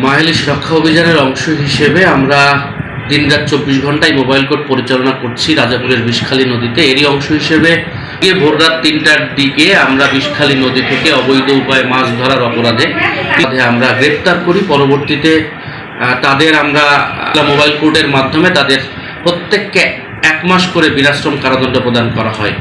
মাহেলি সুরক্ষা অভিযানের অংশ হিসেবে আমরা দিনরাত চব্বিশ ঘন্টায় মোবাইল কোর্ট পরিচালনা করছি রাজাপুরের বিষখালী নদীতে। এরই অংশ হিসেবে গিয়ে ভোর রাত তিনটার দিকে আমরা বিষখালী নদী থেকে অবৈধ উপায়ে মাছ ধরার অপরাধে আমরা গ্রেপ্তার করি। পরবর্তীতে তাদের আমরা মোবাইল কোর্টের মাধ্যমে তাদের প্রত্যেককে এক মাস করে বিনাশ্রম কারাদণ্ড প্রদান করা হয়।